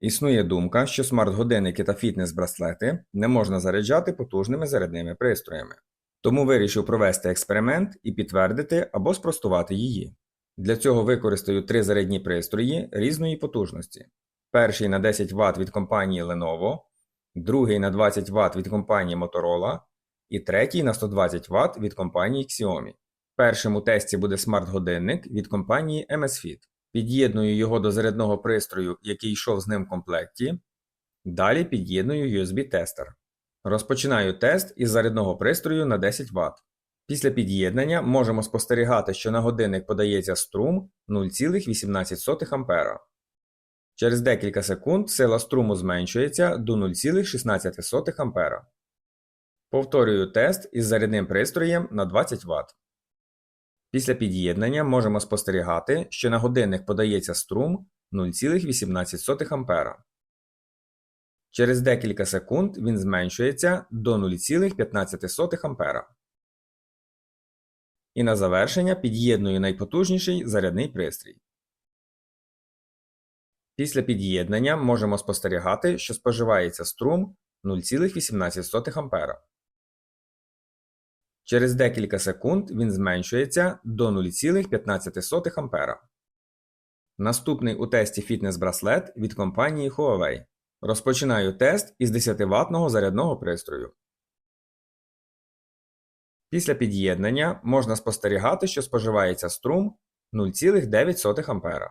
Існує думка, що смарт-годинники та фітнес-браслети не можна заряджати потужними зарядними пристроями. Тому вирішив провести експеримент і підтвердити або спростувати її. Для цього використаю три зарядні пристрої різної потужності. Перший на 10 Вт від компанії Lenovo, другий на 20 Вт від компанії Motorola і третій на 120 Вт від компанії Xiaomi. Першим у тесті буде смарт-годинник від компанії MSFit. Під'єдную його до зарядного пристрою, який йшов з ним в комплекті. Далі під'єдную USB-тестер. Розпочинаю тест із зарядного пристрою на 10 Вт. Після під'єднання можемо спостерігати, що на годинник подається струм 0,18 А. Через декілька секунд сила струму зменшується до 0,16 А. Повторюю тест із зарядним пристроєм на 20 Вт. Після під'єднання можемо спостерігати, що на годинник подається струм 0,18 А. Через декілька секунд він зменшується до 0,15 А. І на завершення під'єдную найпотужніший зарядний пристрій. Після під'єднання можемо спостерігати, що споживається струм 0,18 А. Через декілька секунд він зменшується до 0,15 А. Наступний у тесті фітнес-браслет від компанії Huawei. Розпочинаю тест із 10 ватного зарядного пристрою. Після під'єднання можна спостерігати, що споживається струм 0,9 А.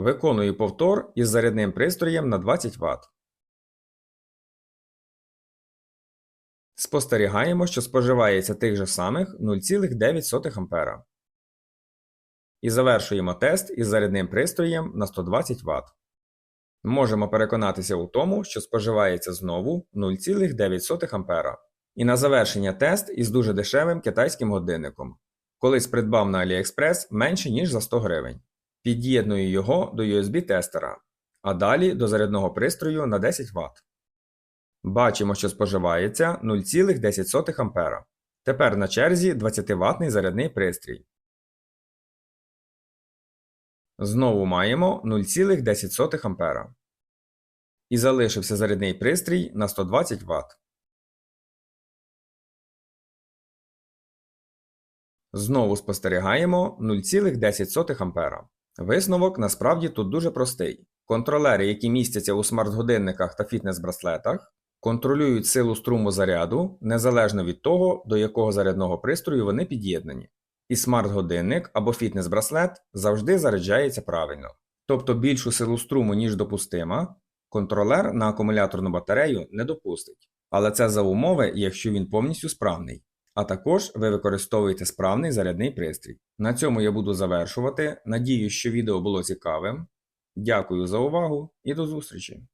Виконую повтор із зарядним пристроєм на 20 Вт. Спостерігаємо, що споживається тих же самих 0,9 А. І завершуємо тест із зарядним пристроєм на 120 Вт. Можемо переконатися у тому, що споживається знову 0,9 А. І на завершення тест із дуже дешевим китайським годинником. Колись придбав на AliExpress менше, ніж за 100 гривень. Під'єдную його до USB-тестера, а далі до зарядного пристрою на 10 Вт. Бачимо, що споживається 0,10 А. Тепер на черзі 20 ватний зарядний пристрій. Знову маємо 0,10 А. І залишився зарядний пристрій на 120 Вт. Знову спостерігаємо 0,10 А. Висновок насправді тут дуже простий. Контролери, які містяться у смарт-годинниках та фітнес-браслетах, контролюють силу струму заряду незалежно від того, до якого зарядного пристрою вони під'єднані. І смарт-годинник або фітнес-браслет завжди заряджається правильно. Тобто більшу силу струму, ніж допустима, контролер на акумуляторну батарею не допустить. Але це за умови, якщо він повністю справний. А також ви використовуєте справний зарядний пристрій. На цьому я буду завершувати. Надію, що відео було цікавим. Дякую за увагу і до зустрічі!